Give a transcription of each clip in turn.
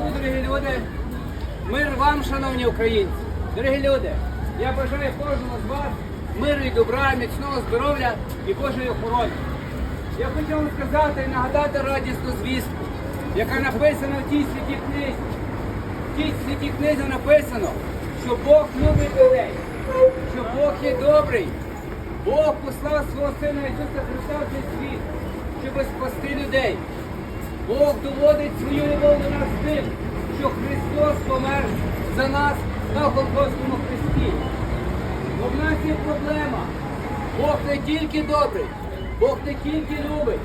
Христу, дорогі люди. Мир вам, шановні українці. Дорогі люди, я бажаю кожному з вас миру і добра, міцного здоров'я і Божої охорони. Я хочу вам сказати і нагадати радісну звістку, яка написана в тій святій книзі. В тій святій книзі написано, що Бог любить людей, що Бог є добрий. Бог послав свого Сина Ісуса Христа в цей світ, щоб спасти людей. Бог доводить свою любов до нас Христос помер за нас на Голгофському хресті. Бо в нас є проблема. Бог не тільки добрий, Бог не тільки любить,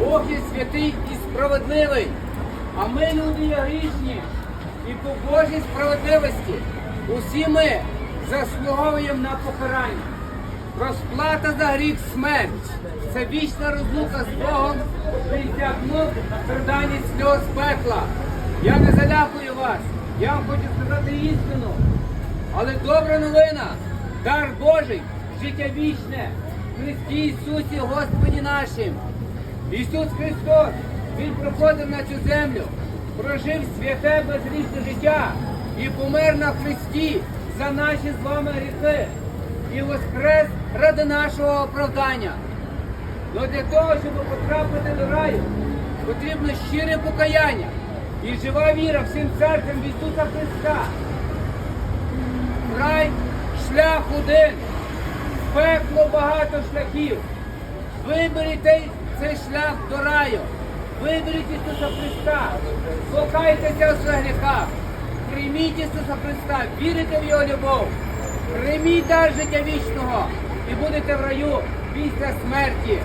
Бог є святий і справедливий. А ми люди є грішні. І по Божій справедливості усі ми заслуговуємо на покарання. Розплата за гріх смерть. Це вічна розлука з Богом, притягнув страждані сльоз пекла. Я не залякую вас, я вам хочу сказати істину. Але добра новина, дар Божий, життя вічне, в Христі Ісусі Господі нашим. Ісус Христос, Він приходив на цю землю, прожив святе безгрішне життя і помер на Христі за наші з вами гріхи і воскрес ради нашого оправдання. Но для того, щоб потрапити до раю, потрібно щире покаяння і жива віра всім серцем в Ісуса Христа. Рай шлях один, пекло багато шляхів. Виберіть цей, шлях до раю. Виберіть Ісуса Христа, у своїх гріхах, прийміть Ісуса Христа, вірите в Його любов, прийміть дар життя вічного і будете в раю після смерті.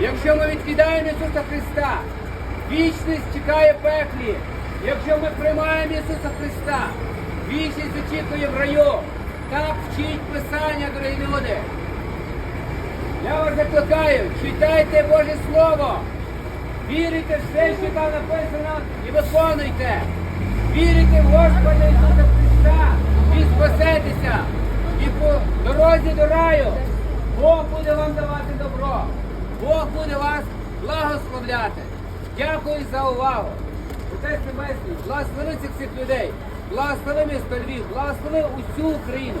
Якщо ми відкидаємо Ісуса Христа, вічність чекає пеклі. Якщо ми приймаємо Ісуса Христа, вічність очікує в раю. Так вчить Писання, дорогі люди. Я вас закликаю, читайте Боже Слово. Вірите в все, що там написано, і виконуйте. Вірите в Господа Ісуса Христа і спасетеся. І по дорозі до раю Бог буде вам давати добро. Бог буде вас благословляти. Дякую за увагу. Отець Небесний, благослови цих всіх людей, благослови місто Львів, благослови усю Україну.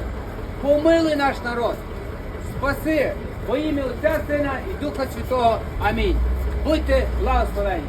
Помилуй наш народ. Спаси во ім'я Отця Сина і Духа Святого. Амінь. Будьте благословені.